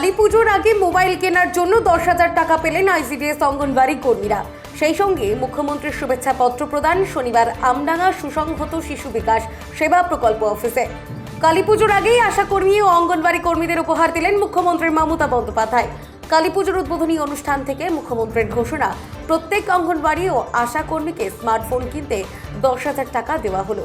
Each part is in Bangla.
কালী পুজোর আগে মোবাইল কেনার জন্য দশ হাজার টাকা পেলেন আইসিডিএস অঙ্গনবাড়ি কর্মীরা। সেই সঙ্গে মুখ্যমন্ত্রীর শুভেচ্ছা পত্র প্রদান শনিবার আমডাঙ্গা সুসংহত শিশু বিকাশ সেবা প্রকল্প অফিসে। কালী পুজোর আগেই আশাকর্মী ও অঙ্গনবাড়ি কর্মীদের উপহার দিলেন মুখ্যমন্ত্রী মমতা বন্দ্যোপাধ্যায়। কালী পুজোর উদ্বোধনী অনুষ্ঠান থেকে মুখ্যমন্ত্রীর ঘোষণা, প্রত্যেক অঙ্গনবাড়ি ও আশা কর্মীকে স্মার্টফোন কিনতে দশ হাজার টাকা দেওয়া হলো।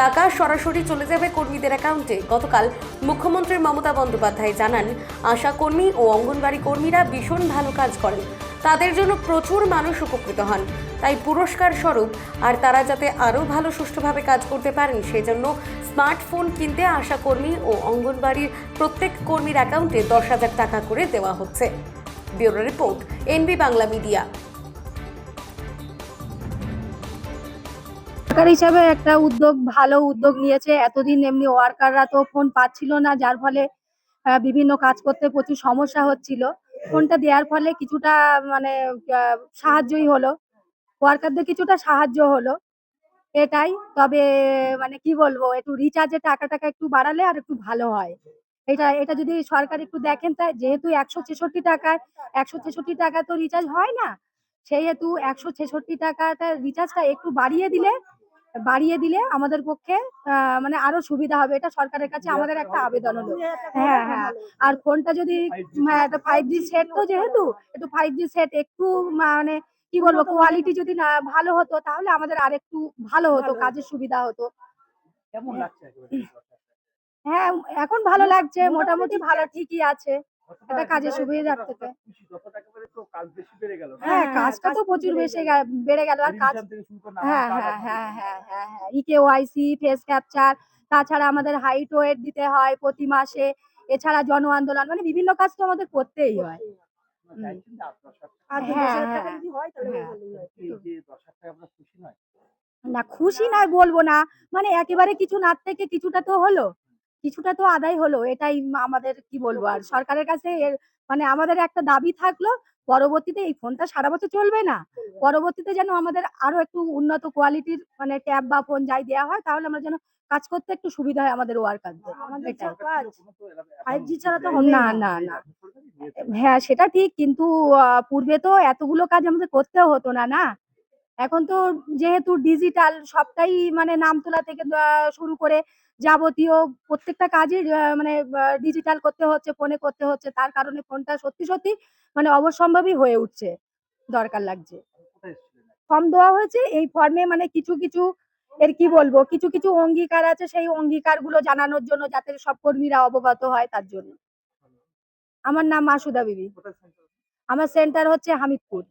টাকা সরাসরি চলে যাবে কর্মীদের অ্যাকাউন্টে গতকাল মুখ্যমন্ত্রী মমতা বন্দ্যোপাধ্যায় জানান, আশা কর্মী ও অঙ্গনবাড়ি কর্মীরা ভীষণ ভালো কাজ করেন। তাদের জন্য প্রচুর মানুষ উপকৃত হন। তাই পুরস্কার স্বরূপ, আর তারা যাতে আরও ভালো সুষ্ঠুভাবে কাজ করতে পারেন, সেজন্য স্মার্টফোন কিনতে আশা কর্মী ও অঙ্গনবাড়ির প্রত্যেক কর্মীর অ্যাকাউন্টে দশ হাজার টাকা করে দেওয়া হচ্ছে। Bureau report, NB Bangla media. সরকার হিসাবে একটা উদ্যোগ, ভালো উদ্যোগ নিয়েছে। এতদিন এমনি ওয়ার্কাররা তো ফোন পাচ্ছিল না, যার ফলে বিভিন্ন কাজ করতে প্রচুর সমস্যা হচ্ছিল। ফোনটা দেওয়ার ফলে কিছুটা মানে সাহায্যই হলো। ওয়ার্কারদের কিছুটা সাহায্য হলো, এটাই। তবে মানে কি বলব, একটু রিচার্জের টাকা টাকা একটু বাড়ালে আর একটু ভালো হয়। এটা এটা যদি সরকার একটু দেখেন তাই যেহেতু একশো ছেষট্টি টাকায় একশো ছেষট্টি টাকা তো রিচার্জ হয় না, সেহেতু একশো ছেষট্টি টাকাটা রিচার্জটা একটু বাড়িয়ে দিলে বাড়িয়ে দিলে আমাদের পক্ষে মানে আরও সুবিধা হবে। এটা সরকারের কাছে আমাদের একটা আবেদন হলো। হ্যাঁ হ্যাঁ। আর ফোনটা যদি হ্যাঁ, ফাইভ জি সেট তো যেহেতু একটু ফাইভ জি সেট একটু মানে কি বলব কোয়ালিটি যদি না ভালো হতো তাহলে আমাদের আর একটু ভালো হতো। কাজের সুবিধা হতো। একেবারে? হ্যাঁ এখন ভালো লাগছে মোটামুটি ভালো ঠিকই আছে। একটা কাজের সুবিধার থেকে। তো কাজ বেশি বেড়ে গেল হ্যাঁ কাজটা তো প্রচুর বেশি গে- বেড়ে গেল। আর কাজ শুরু হ্যাঁ হ্যাঁ হ্যাঁ হ্যাঁ হ্যাঁ হ্যাঁ ইকেওয়াইসি ফেস ক্যাপচার তাছাড়া আমাদের হাইট ওয়েট দিতে হয় প্রতি মাসে। এছাড়া জন আন্দোলন মানে বিভিন্ন কাজ তো আমাদের করতেই হয়। হ্যাঁ, হ্যাঁ, হ্যাঁ। না খুশি নয় বলব না। মানে একেবারে কিছু না থেকে কিছুটা তো হলো। কিছুটা তো আদায় হলো। এটাই আমাদের কি বলব? আর সরকারের কাছে এর মানে আমাদের একটা দাবি থাকল পরবর্তীতে এই ফোনটা সারা বছর চলবে না। পরবর্তীতে যেন আমাদের আরও একটু উন্নত কোয়ালিটির মানে ট্যাব বা ফোন যাই দেওয়া হয় তাহলে আমরা যেন কাজ করতে একটু সুবিধা হয় আমাদের ওয়ার্কারদের এখন 5G ছাড়া তো না, না, না। হ্যাঁ সেটা ঠিক কিন্তু পূর্বে তো এতগুলো কাজ আমাদের করতে হতো না না? এখন তো যেহেতু ডিজিটাল সবটাই মানে নাম তোলা থেকে শুরু করে যাবতীয় প্রত্যেকটা কাজই মানে ডিজিটাল করতে হচ্ছে ফোনে করতে হচ্ছে তার কারণে ফোনটা সত্যি সত্যি মানে অবশ্যম্ভাবী হয়ে উঠছে দরকার লাগছে। ফর্ম দেওয়া হয়েছে এই ফর্মে মানে কিছু কিছু এর কি বলব কিছু কিছু অঙ্গীকার আছে সেই অঙ্গীকারগুলো জানানোর জন্য যাতে সব কর্মীরা অবগত হয় তার জন্য। আমার নাম মাসুদা বিবি। আমার সেন্টার হচ্ছে হামিদপুর।